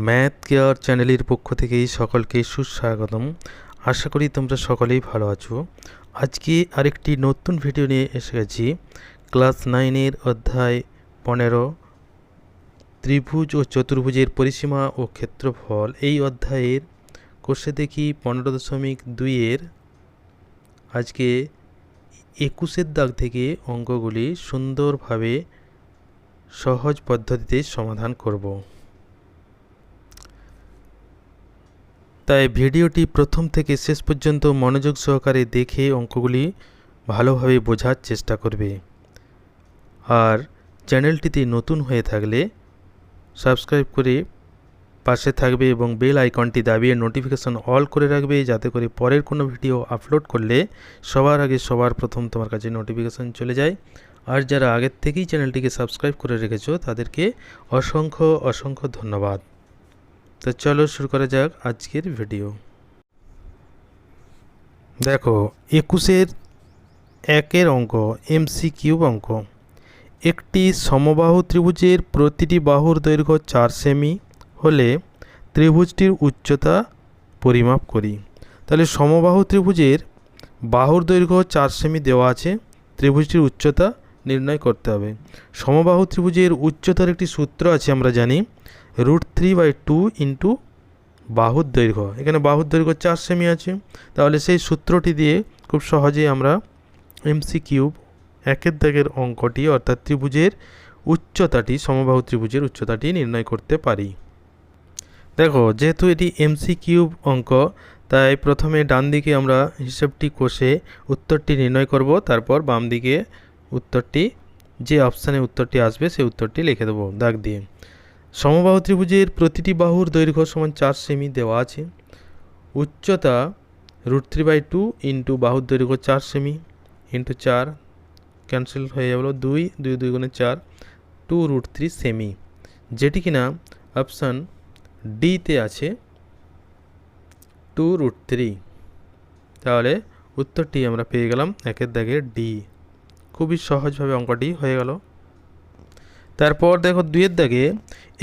Math care চ্যানেলের পক্ষ থেকে সকলকে সুস্বাগতম। আশা করি তোমরা সকলেই ভালো আছো। আজকে আরেকটি নতুন ভিডিও নিয়ে এসে গেছি। ক্লাস নাইনের অধ্যায় পনেরো, ত্রিভুজ ও চতুর্ভুজের পরিসীমা ও ক্ষেত্রফল। এই অধ্যায়ের কোষে দেখি পনেরো দশমিক দুইয়ের আজকে একুশের দাগ থেকে অঙ্কগুলি সুন্দরভাবে সহজ পদ্ধতিতে সমাধান করব। তাই ভিডিওটি প্রথম থেকে শেষ পর্যন্ত মনোযোগ সহকারে দেখে অঙ্কগুলি ভালোভাবে বোঝার চেষ্টা করবে। আর চ্যানেলটিতে নতুন হয়ে থাকলে সাবস্ক্রাইব করে পাশে থাকবে এবং বেল আইকনটি দাবিয়ে নোটিফিকেশন অল করে রাখবে যাতে করে পরের কোনো ভিডিও আপলোড করলে সবার আগে সবার প্রথম তোমার কাছে নোটিফিকেশন চলে যায়। আর যারা আগের থেকেই চ্যানেলটিকে সাবস্ক্রাইব করে রেখেছো তাদেরকে অসংখ্য অসংখ্য ধন্যবাদ। তো চলো শুরু করা যাক আজকের ভিডিও দেখো, একুশের একের অঙ্ক এমসি কিউব অঙ্ক। একটি সমবাহু ত্রিভুজের প্রতিটি বাহুর দৈর্ঘ্য চার সেমি হলে ত্রিভুজটির উচ্চতা পরিমাপ করি। তাহলে সমবাহু ত্রিভুজের বাহুর দৈর্ঘ্য চার সেমি দেওয়া আছে, ত্রিভুজটির উচ্চতা নির্ণয় করতে হবে। সমবাহু ত্রিভুজের উচ্চতার একটি সূত্র আছে, আমরা জানি। Root three by two into বাহুর দৈর্ঘ্য। এখানে বাহুর দৈর্ঘ্য চার সেমি আছে। তাহলে সেই সূত্রটি দিয়ে খুব সহজেই আমরা এমসি কিউব একের দাগের অঙ্কটি, অর্থাৎ ত্রিভুজের উচ্চতাটি, সমবাহু ত্রিভুজের উচ্চতাটি নির্ণয় করতে পারি। দেখো, যেহেতু এটি এমসি কিউব অঙ্ক, তাই প্রথমে ডান দিকে আমরা হিসেবটি কষে উত্তরটি নির্ণয় করব, তারপর বাম দিকে উত্তরটি, যে অপশানে উত্তরটি আসবে, সেই উত্তরটি লিখে দেবো দাগ দিয়ে। সমবাহু ত্রিভুজের প্রতিটি বাহুর দৈর্ঘ্য সমান চার সেমি দেওয়া আছে। উচ্চতা root three by two into বাহুর দৈর্ঘ্য চার সেমি ইন্টু চার। ক্যান্সেল হয়ে যাবলো দুই দুই দুই গুণে চার, টু রুট থ্রি সেমি। যেটি কিনা অপশান ডিতে আছে, টু রুট থ্রি। তাহলে উত্তরটি আমরা পেয়ে গেলাম একের দাগে ডি। খুবই সহজভাবে অঙ্কটি হয়ে গেল। তারপর দেখো দুইয়ের দাগে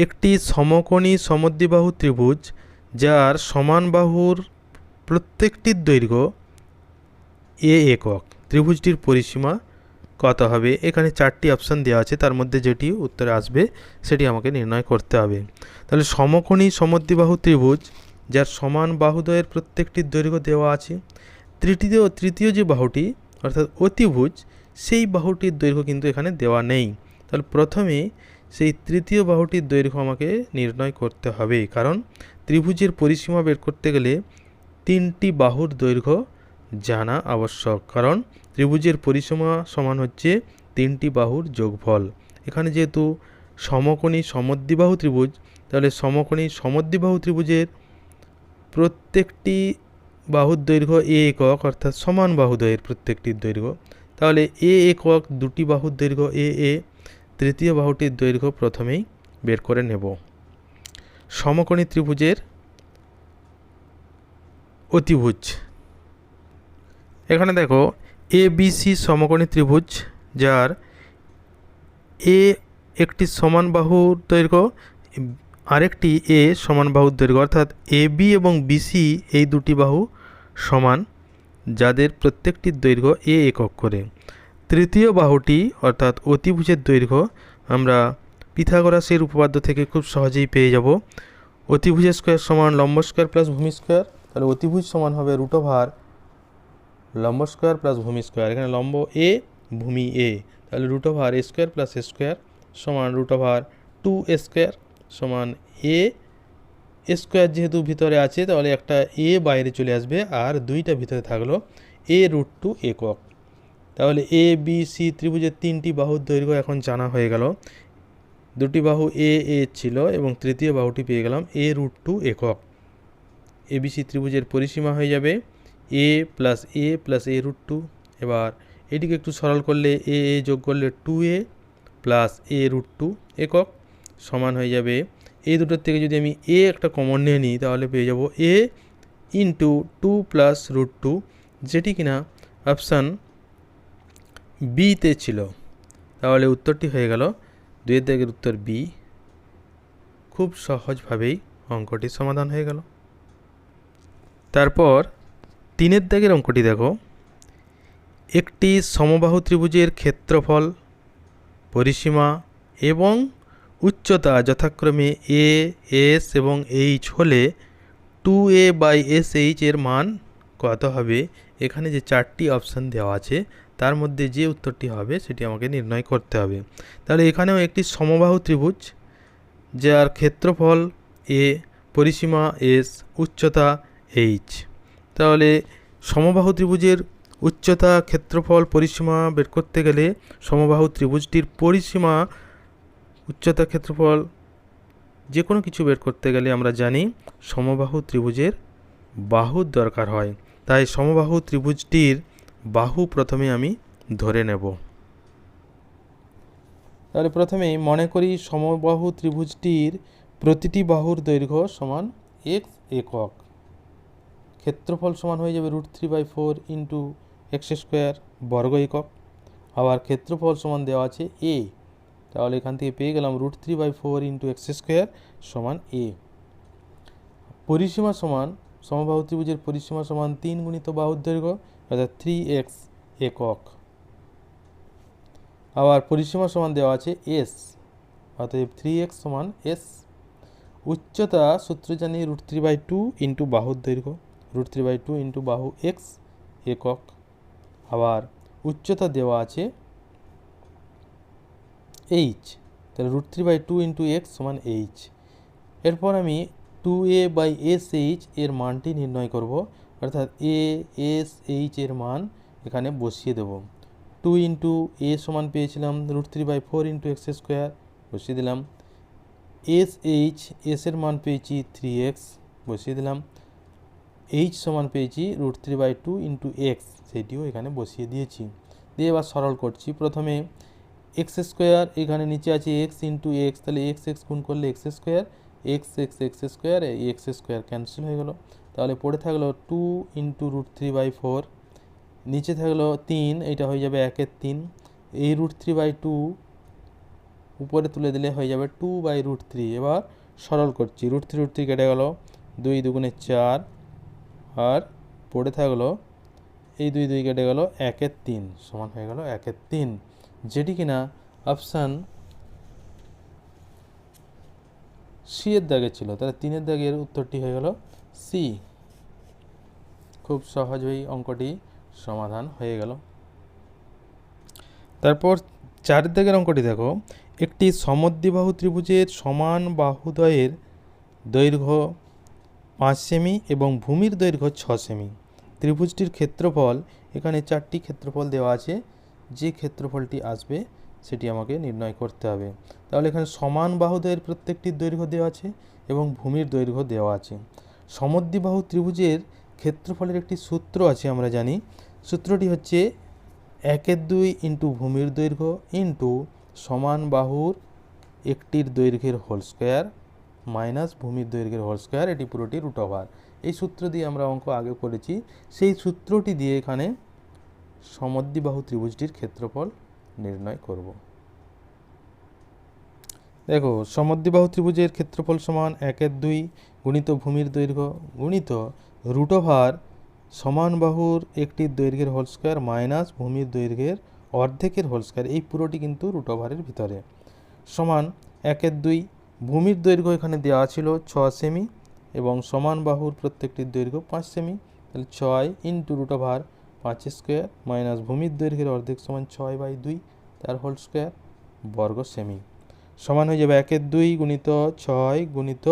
একটি সমকোণী সমদ্বিবাহু ত্রিভুজ, যার সমান বাহুর প্রত্যেকটির দৈর্ঘ্য এ একক। ত্রিভুজটির পরিসীমা কত হবে? এখানে চারটি অপশান দেওয়া আছে, তার মধ্যে যেটি উত্তরে আসবে, সেটি আমাকে নির্ণয় করতে হবে। তাহলে সমকোণী সমদ্বিবাহু ত্রিভুজ, যার সমান বাহুদ্বয়ের প্রত্যেকটির দৈর্ঘ্য দেওয়া আছে, তৃতীয় তৃতীয় যে বাহুটি, অর্থাৎ অতিভুজ, সেই বাহুটির দৈর্ঘ্য কিন্তু এখানে দেওয়া নেই। তাহলে প্রথমে সেই তৃতীয় বাহুটির দৈর্ঘ্য আমাকে নির্ণয় করতে হবে। কারণ ত্রিভুজের পরিসীমা বের করতে গেলে তিনটি বাহুর দৈর্ঘ্য জানা আবশ্যক। কারণ ত্রিভুজের পরিসীমা সমান হচ্ছে তিনটি বাহুর যোগফল। এখানে যেহেতু সমকোণী সমদ্বিবাহু ত্রিভুজ, তাহলে সমকোণী সমদ্বিবাহু ত্রিভুজের প্রত্যেকটি বাহুর দৈর্ঘ্য এ একক, অর্থাৎ সমান বাহুদ্বয়ের প্রত্যেকটির দৈর্ঘ্য। তাহলে এ একক দুটি বাহুর দৈর্ঘ্য এ এ তৃতীয় বাহুটির দৈর্ঘ্য প্রথমেই বের করে নেব। সমকোণী ত্রিভুজের অতিভুজ। এখানে দেখো এ বিসি সমকোণী ত্রিভুজ, যার এ একটি সমান বাহুর দৈর্ঘ্য, আরেকটি এ সমান বাহুর দৈর্ঘ্য, অর্থাৎ এ বি এবং বিসি এই দুটি বাহু সমান, যাদের প্রত্যেকটির দৈর্ঘ্য এ একক করে। তৃতীয় বাহুটি, অর্থাৎ অতিভুজের দৈর্ঘ্য, আমরা পিথাগোরাসের উপপাদ্য থেকে খুব সহজেই পেয়ে যাব। অতিভুজ স্কোয়ার সমান লম্ব স্কোয়ার প্লাস ভূমি স্কোয়ার তাহলে অতিভুজ সমান হবে রুট ওভার লম্ব স্কোয়ার প্লাস ভূমি স্কোয়ার এখানে লম্ব এ ভূমি এ তাহলে root over a square plus a square সমান root over two a square সমান এ স্কোয়ার যেহেতু ভিতরে আছে, তাহলে একটা এ বাইরে চলে আসবে, আর দুইটা ভিতরে থাকল এ রুট টু একক তাহলে এ বি সি ত্রিভুজের তিনটি বাহুর দৈর্ঘ্য এখন জানা হয়ে গেল। দুটি বাহু এ এ ছিল এবং তৃতীয় বাহুটি পেয়ে গেলাম এ রুট টু একক। এ এবিসি ত্রিভুজের পরিসীমা হয়ে যাবে a plus a plus a root two এবার এটিকে একটু সরল করলে এ এ যোগ করলে two a plus a root two একক সমান হয়ে যাবে। এই দুটোর থেকে যদি আমি এ একটা কমন নিয়ে নিই, তাহলে পেয়ে যাব a into two plus root two যেটি কিনা অপশান বিতে ছিল। তাহলে উত্তরটি হয়ে গেল দুয়ের দাগের উত্তর বি। খুব সহজভাবেই অঙ্কটি সমাধান হয়ে গেল। তারপর তিনের দাগের অঙ্কটি দেখো। একটি সমবাহু ত্রিভুজের ক্ষেত্রফল, পরিসীমা এবং উচ্চতা যথাক্রমে এ এস এবং এইচ হলে two a by s h এর মান কত হবে? এখানে যে চারটি অপশান দেওয়া আছে তার মধ্যে যে উত্তরটি হবে সেটি আমাকে নির্ণয় করতে হবে। তাহলে এখানেও একটি সমবাহু ত্রিভুজ, যার ক্ষেত্রফল এ পরিসীমা এস উচ্চতা এইচ তাহলে সমবাহু ত্রিভুজের উচ্চতা, ক্ষেত্রফল, পরিসীমা বের করতে গেলে সমবাহু ত্রিভুজটির পরিসীমা, উচ্চতা, ক্ষেত্রফল যে কোনো কিছু বের করতে গেলে আমরা জানি সমবাহু ত্রিভুজের বাহুর দরকার হয়। তাই সমবাহু ত্রিভুজটির বাহু প্রথমে আমি ধরে নেব। তাহলে প্রথমে মনে করি সমবাহু ত্রিভুজটির প্রতিটি বাহুর দৈর্ঘ্য সমান এক্স একক। ক্ষেত্রফল সমান হয়ে যাবে root three by four into x square বর্গ একক। আবার ক্ষেত্রফল সমান দেওয়া আছে এ তাহলে এখান থেকে পেয়ে গেলাম root three by four into x square সমান এ পরিসীমা সমান, সমবাহু ত্রিভুজের পরিসীমা সমান তিন গুণিত বাহুর দৈর্ঘ্য অর্থাৎ থ্রি এক্স একক। আবার পরিসীমা সমান দেওয়া আছে এস অতএব থ্রি এক্স সমান এস উচ্চতা সূত্র জানি root three by two into বাহুর দৈর্ঘ্য root three by two into বাহু এক্স একক। আবার উচ্চতা দেওয়া আছে এইচ তাহলে root three by two into x সমান এইচ এরপর আমি two a by s h এর মানটি নির্ণয় করব। অর্থাৎ এ এস এইচ এর মান এখানে বসিয়ে দেব। টু ইন্টু এ সমান পেয়েছিলাম root three by four into x square বসিয়ে দিলাম। এস এইচ এস এর মান পেয়েছি থ্রি এক্স বসিয়ে দিলাম। এইচ সমান পেয়েছি root three by two into x সেটিও এখানে বসিয়ে দিয়েছি। দিয়ে এবার সরল করছি। প্রথমে এক্স স্কোয়ার এখানে নিচে আছে এক্স ইন্টু এক্স তাহলে এক্স এক্স গুণ করলে x square x x x square x square cancel হয়ে গেল। তাহলে পড়ে থাকল two into root three by four নিচে থাকল তিন এটা হয়ে যাবে একের তিন। এই রুট থ্রি বাই টু উপরে তুলে দিলে হয়ে যাবে টু বাই রুট থ্রি এবার সরল করছি রুট থ্রি রুট থ্রি কেটে গেল দুই দুগুণে চার, আর পড়ে থাকল এই দুই দুই কেটে গেল একের তিন, সমান হয়ে গেল একের তিন। যেটি কিনা অপশান সি এর দাগে ছিল, তাহলে তিনের দাগের উত্তরটি হয়ে গেল সি খুব সহজ সহজেই অঙ্কটি সমাধান হয়ে গেল। তারপর চারের দাগের অঙ্কটি দেখো। একটি সমদ্বিবাহু ত্রিভুজের সমান বাহুদ্বয়ের দৈর্ঘ্য পাঁচ সেমি এবং ভূমির দৈর্ঘ্য ছ সেমি। ত্রিভুজটির ক্ষেত্রফল, এখানে চারটি ক্ষেত্রফল দেওয়া আছে। যে ক্ষেত্রফলটি আসবে, সেটি আমাকে নির্ণয় করতে হবে। তাহলে এখানে সমান বাহুদ্বয়ের প্রত্যেকটির দৈর্ঘ্য দেওয়া আছে এবং ভূমির দৈর্ঘ্য দেওয়া আছে। সমদ্বিবাহু ত্রিভুজের ক্ষেত্রফলের একটি সূত্র আছে, আমরা জানি। সূত্রটি হচ্ছে একের দুই ইন্টু ভূমির দৈর্ঘ্য ইন্টু সমান বাহুর একটির দৈর্ঘ্যের হোল স্কোয়ার মাইনাস ভূমির দৈর্ঘ্যের হোল স্কোয়ার, এটি পুরোটি রুট ওভার। এই সূত্র দিয়ে আমরা অঙ্ক আগে করেছি। সেই সূত্রটি দিয়ে এখানে সমদ্বিবাহু ত্রিভুজটির ক্ষেত্রফল নির্ণয় করব। দেখো সমদ্বিবাহু ত্রিভুজের ক্ষেত্রফল সমান একের দুই গুণিত ভূমির দৈর্ঘ্য গুণিত রুট ওভার সমান বাহুর একটি দৈর্ঘ্যের হোল স্কোয়ার মাইনাস ভূমির দৈর্ঘ্যের অর্ধেকের হোল স্কোয়ার এই পুরোটি কিন্তু রুট ওভারের ভিতরে। সমান একের দুই, ভূমির দৈর্ঘ্য এখানে দেওয়া ছিল ছ সেমি এবং সমান বাহুর প্রত্যেকটির দৈর্ঘ্য পাঁচ সেমি তাহলে ছয় ইন্টু রুট ওভার পাঁচ স্কোয়ার মাইনাস ভূমির দৈর্ঘ্যের অর্ধেক সমান ছয় বাই দুই, তার হোল স্কোয়ার বর্গ সেমি সমান হয়ে যাবে একের দুই গুণিত ছয় গুণিত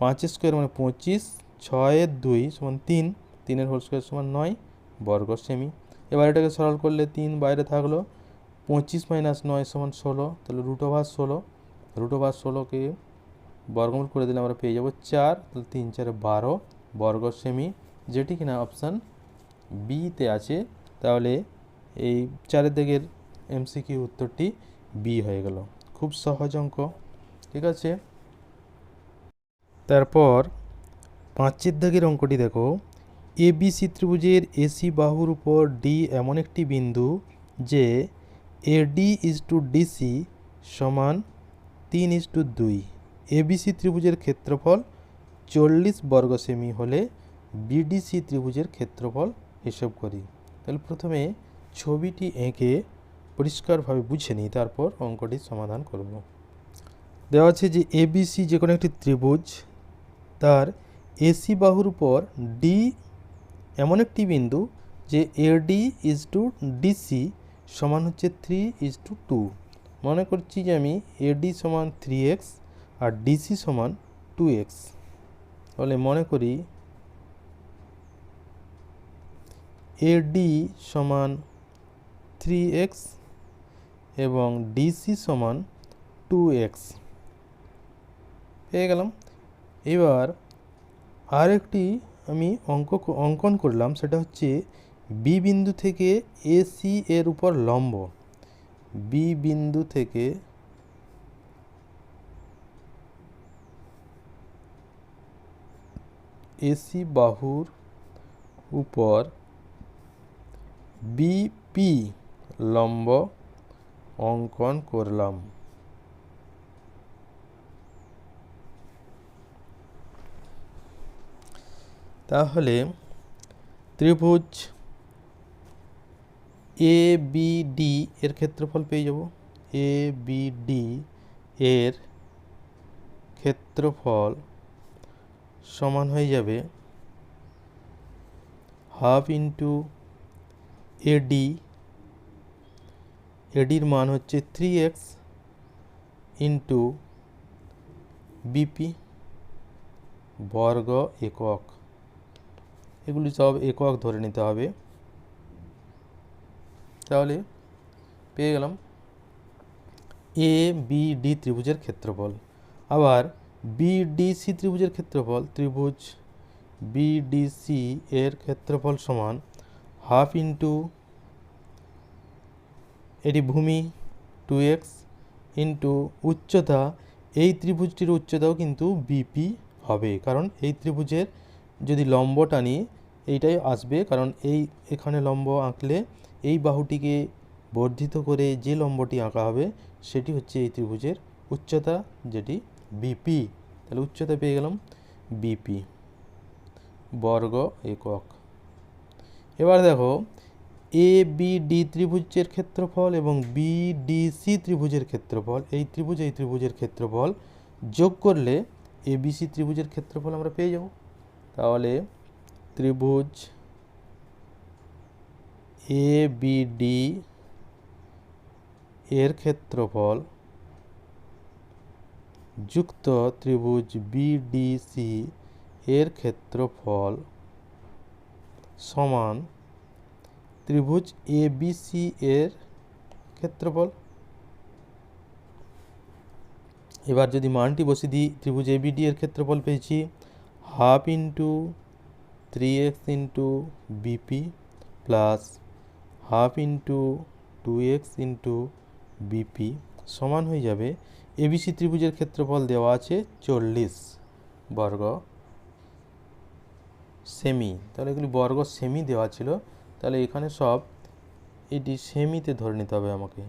পাঁচ স্কোয়ার মানে পঁচিশ ছয়ের দুই সমান তিন, তিনের হোল স্কোয়ার সমান নয়, বর্গ সেমি। এবার এটাকে সরল করলে তিন বাইরে থাকল পঁচিশ মাইনাস নয় সমান ষোলো, তাহলে রুট ওভার ষোলো। রুট ওভার ষোলোকে বর্গমূল করে দিলে আমরা পেয়ে যাব চার, তাহলে তিন চারে বারো, বর্গ সেমি। যেটি কিনা অপশান বিতে আছে, তাহলে এই চারের দিকের এমসিকিউ উত্তরটি বি হয়ে গেল। খুব সহজ অঙ্ক, ঠিক আছে? তারপর পাঁচের দাগের অঙ্কটি দেখো। এ বিসি ত্রিভুজের এসি বাহুর উপর ডি এমন একটি বিন্দু যে এডি ইজ টু ডিসি সমান তিন ইজ টু দুই। এবিসি ত্রিভুজের ক্ষেত্রফল চল্লিশ বর্গ সেমি হলে বিডিসি ত্রিভুজের ক্ষেত্রফল হিসেব করি। তাহলে প্রথমে ছবিটি এঁকে পরিষ্কারভাবে বুঝে নিই, তারপর অঙ্কটির সমাধান করব। দেওয়া আছে যে এবিসি যে কোনো একটি ত্রিভুজ তার এসি বাহুর উপর ডি এমন একটি বিন্দু যে এডি ইজ টু ডিসি সমান হচ্ছে থ্রি ইজ টু টু মনে করছি যে আমি এডি সমান থ্রি এক্স আর ডিসি সমান টু এক্স তাহলে মনে করি এডি সমান থ্রি এক্স এবং ডিসি সমান টু এক্স পেয়ে গেলাম। এবার আরেকটি আমি অঙ্ক অঙ্কন করলাম, সেটা হচ্ছে বি বিন্দু থেকে এসি এর উপর লম্ব। বি বিন্দু থেকে এসি বাহুর উপর বিপি লম্ব অঙ্কন করলাম। তাহলে ত্রিভুজ এ বি ডি এর ক্ষেত্রফল পেয়ে যাব। এ বি ডি এর ক্ষেত্রফল সমান হয়ে যাবে হাফ ইন্টু এডি এডির মান হচ্ছে থ্রি এক্স ইন্টু বিপি বর্গ একক। এগুলি সব একক ধরে নিতে হবে। তাহলে পেয়ে গেলাম। এ বি ডি ত্রিভুজের ক্ষেত্রফল। আবার বিডিসি ত্রিভুজের ক্ষেত্রফল, ত্রিভুজ বিডিসি এর ক্ষেত্রফল সমান হাফ ইন্টু এটি ভূমি টু এক্স ইন্টু উচ্চতা, এই ত্রিভুজটির উচ্চতাও কিন্তু বিপি হবে, কারণ এই ত্রিভুজের যদি লম্ব টানি, এইটাই আসবে। কারণ এই, এখানে লম্ব আঁকলে এই বাহুটিকে বর্ধিত করে যে লম্বটি আঁকা হবে, সেটি হচ্ছে এই ত্রিভুজের উচ্চতা, যেটি বিপি। তাহলে উচ্চতা পেয়ে গেলাম বিপি বর্গ একক। এবার দেখো, এ, বি, ডি ত্রিভুজের ক্ষেত্রফল এবং বি, ডি, সি ত্রিভুজের ক্ষেত্রফল। এই ত্রিভুজ, এই ত্রিভুজের ক্ষেত্রফল যোগ করলে এ, বি, সি ত্রিভুজের ক্ষেত্রফল আমরা পেয়ে যাব। তাহলে ত্রিভুজ এ বি ডি এর ক্ষেত্রফল যুক্ত ত্রিভুজ বিডিসি এর ক্ষেত্রফল সমান ত্রিভুজ এবিসি এর ক্ষেত্রফল। এবার যদি মানটি বসে দিই, ত্রিভুজ এবিডি এর ক্ষেত্রফল পেয়েছি। Half into three x into BP plus half into two x into BP সমান হয়ে যাবে এবিসি ত্রিভুজের ক্ষেত্রফল দেওয়া আছে চল্লিশ বর্গ সেমি। তাহলে এগুলি বর্গ সেমি দেওয়া ছিল। তাহলে এখানে সব এটি সেমিতে ধরে নিতে হবে আমাকে।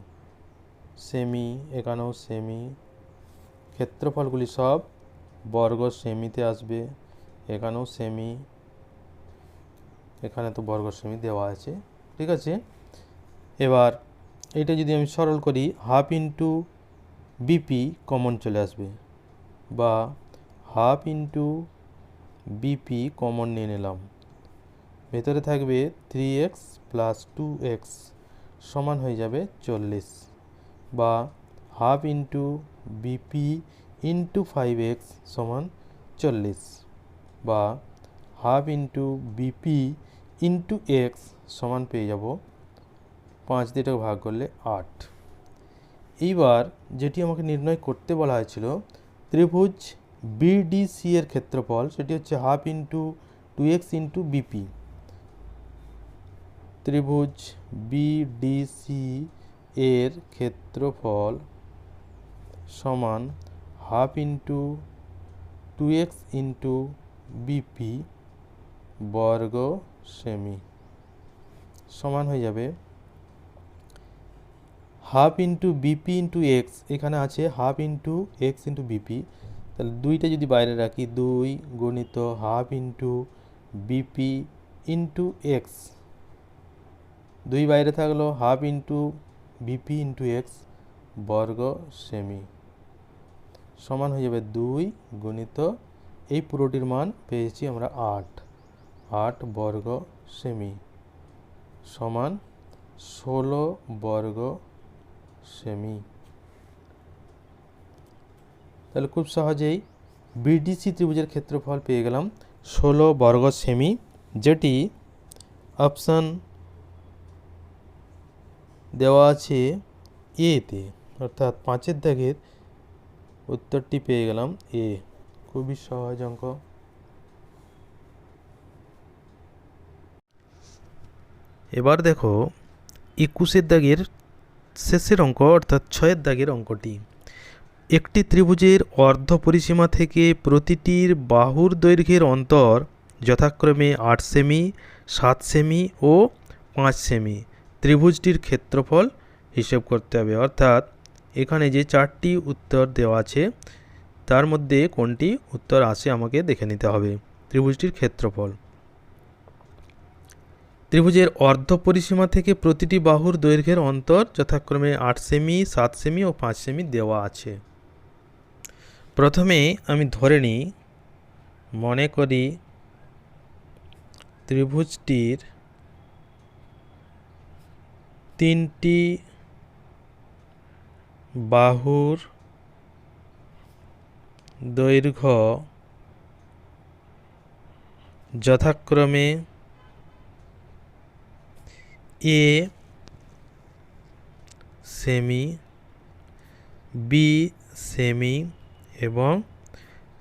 সেমি, এখানেও সেমি, ক্ষেত্রফলগুলি সব বর্গ সেমিতে আসবে। এখানেও সেমি এখানে তো বর্গ সেমি দেওয়া আছে, ঠিক আছে? এবার এটা যদি আমি সরল করি হাফ ইন্টু বিপি কমন চলে আসবে, বা হাফ ইন্টু বিপি কমন নিয়ে নিলাম। ভেতরে থাকবে three x plus two x সমান হয়ে যাবে চল্লিশ, বা half into BP into five x সমান চল্লিশ। বা half into BP into x সমান পেয়ে যাব পাঁচ দিয়েটাকে ভাগ করলে আট। এইবার যেটি আমাকে নির্ণয় করতে বলা হয়েছিল, ত্রিভুজ বিডিসি এর ক্ষেত্রফল, সেটি হচ্ছে half into two x into BP. ত্রিভুজ বিডিসি এর ক্ষেত্রফল সমান half into two x into BP বর্গ সেমি সমান হয়ে যাবে half into BP into x. এখানে আছে half into x into BP. তাহলে দুইটা যদি বাইরে রাখি, দুই গণিত half into BP into x. দুই বাইরে থাকল, half into BP into x বর্গ সেমি। সমান হয়ে যাবে দুই গণিত এই পুরোটির মান পেয়েছি আমরা আট। আট বর্গ সেমি সমান ষোলো বর্গ সেমি। তাহলে খুব সহজেই বিডিসি ত্রিভুজের ক্ষেত্রফল পেয়ে গেলাম ষোলো বর্গ সেমি, যেটি অপশান দেওয়া আছে এতে অর্থাৎ পাঁচের দাগের উত্তরটি পেয়ে গেলাম এ খুবই সহজ অঙ্ক। এবার দেখো, একুশের দাগের শেষের অঙ্ক অর্থাৎ ছয়ের দাগের অঙ্কটি। একটি ত্রিভুজের অর্ধ পরিসীমা থেকে প্রতিটির বাহুর দৈর্ঘ্যের অন্তর যথাক্রমে আট সেমি, সাত সেমি ও পাঁচ সেমি। ত্রিভুজটির ক্ষেত্রফল হিসেব করতে হবে। অর্থাৎ এখানে যে চারটি উত্তর দেওয়া আছে তার মধ্যে কোনটি? উত্তর আসে আমাকে দেখে নিতে হবে। ত্রিভুজটির ক্ষেত্রফল। ত্রিভুজের অর্ধ পরিসীমা থেকে প্রতিটি বাহুর দৈর্ঘ্যের অন্তর যথাক্রমে আট সেমি, সাত সেমি ও পাঁচ সেমি দেওয়া আছে। প্রথমে আমি ধরে নিই, মনে করি ত্রিভুজটির তিনটি বাহুর দৈর্ঘ্য যথাক্রমে এ সেমি বি সেমি এবং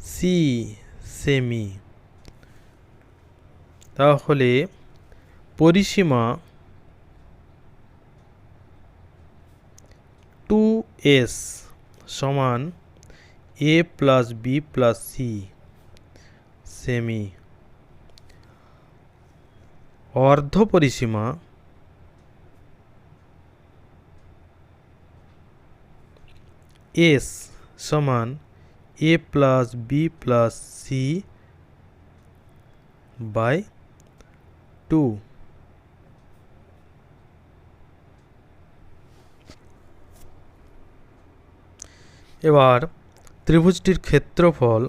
সি সেমি। তাহলে পরিসীমা টু এস সমান a plus b plus c semi অর্ধ পরিসীমা এস সমান a plus b plus c by two এবার ত্রিভুজটির ক্ষেত্রফল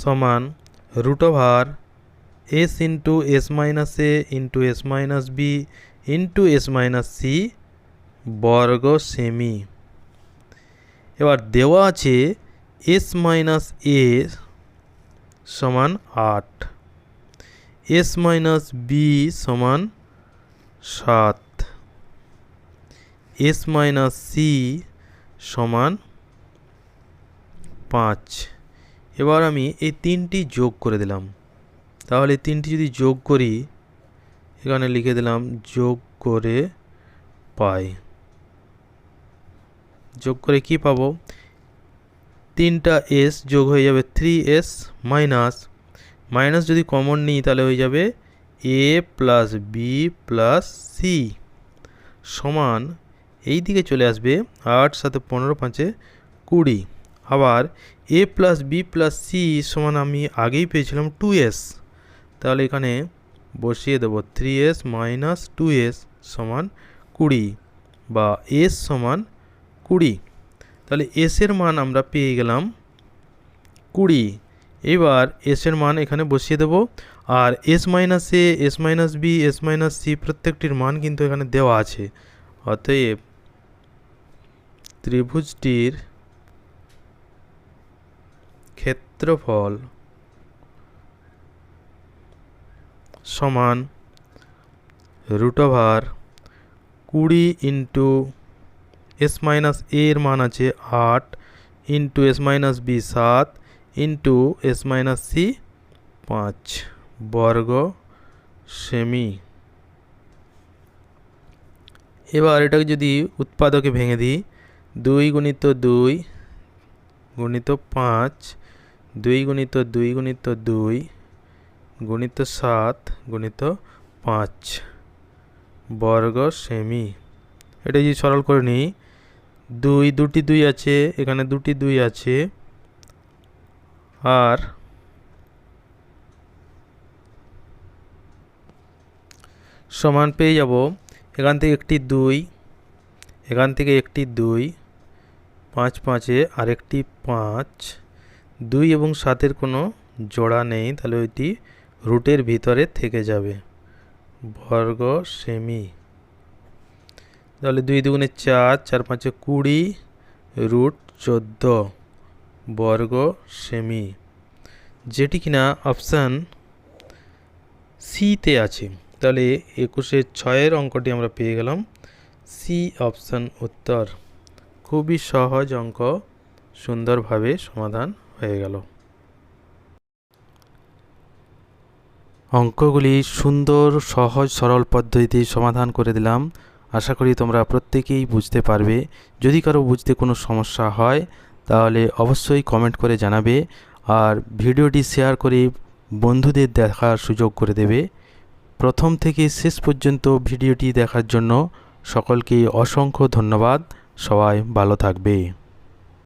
সমান root over s into s minus a into s minus b into s minus c বর্গ সেমি। এবার দেওয়া আছে এস মাইনাস এ সমান আট। এস মাইনাস বি সমান সাত। এস মাইনাস সি সমান পাঁচ। এবার আমি এই তিনটি যোগ করে দিলাম। তাহলে তিনটি যদি যোগ করি, এখানে লিখে দিলাম যোগ করে পাই। যোগ করে কি পাবো? তিনটা এস যোগ হয়ে যাবে থ্রি এস মাইনাস। মাইনাস যদি কমন নিই তাহলে হয়ে যাবে a plus b plus c সমান এই দিকে চলে আসবে আট সাথে পনেরো পাঁচে কুড়ি। আবার a plus b plus c সমান আমি আগেই পেয়েছিলাম টু এস। তাহলে এখানে বসিয়ে দেবো three s minus two s সমান কুড়ি বা এস সমান কুড়ি। তাহলে এসের মান আমরা পেয়ে গেলাম কুড়ি। এবার এসের মান এখানে বসিয়ে দেব। আর s minus a, s minus b, s minus c প্রত্যেকটির মান কিন্তু এখানে দেওয়া আছে। অতএব ত্রিভুজটির ক্ষেত্রফল সমান রুট ওভার কুড়ি ইন্টু এস মাইনাস এর মান আছে আট ইন্টু এস মাইনাস বি সাত ইন্টু এস মাইনাস সি পাঁচ। বর্গ সেমি। এবার এটাকে যদি উৎপাদকে ভেঙে দিই দুই গুণিত দুই গুণিত পাঁচ দুই গুণিত দুই গুণিত দুই গুণিত সাত গুণিত পাঁচ বর্গ সেমি এটা যদি সরল করে নিই, দুই দুটি দুই আছে, এখানে দুটি দুই আছে, আর সমান পেয়ে যাব এখান থেকে একটি দুই, এখান থেকে একটি দুই পাঁচ পাঁচে আরেকটি পাঁচ। দুই এবং সাতের কোনো জোড়া নেই, তাহলে ওইটি রুটের ভিতরে থেকে যাবে। বর্গ সেমি। তাহলে দুই দুগুণে চার চার পাঁচে কুড়ি, রুট চোদ্দ, বর্গ সেমি। যেটি কিনা অপশান সিতে আছে। তাহলে একুশের ছয়ের অঙ্কটি আমরা পেয়ে গেলাম। সি অপশান উত্তর। খুবই সহজ অঙ্ক, সুন্দরভাবে সমাধান হয়ে গেল। অঙ্কগুলি সুন্দর, সহজ, সরল পদ্ধতিতে সমাধান করে দিলাম। আশা করি তোমরা প্রত্যেকেই বুঝতে পারবে। যদি কারও বুঝতে কোনো সমস্যা হয়, তাহলে অবশ্যই কমেন্ট করে জানাবে আর ভিডিওটি শেয়ার করে বন্ধুদের দেখার সুযোগ করে দেবে। প্রথম থেকে শেষ পর্যন্ত ভিডিওটি দেখার জন্য সকলকে অসংখ্য ধন্যবাদ। সবাই ভালো থাকবে।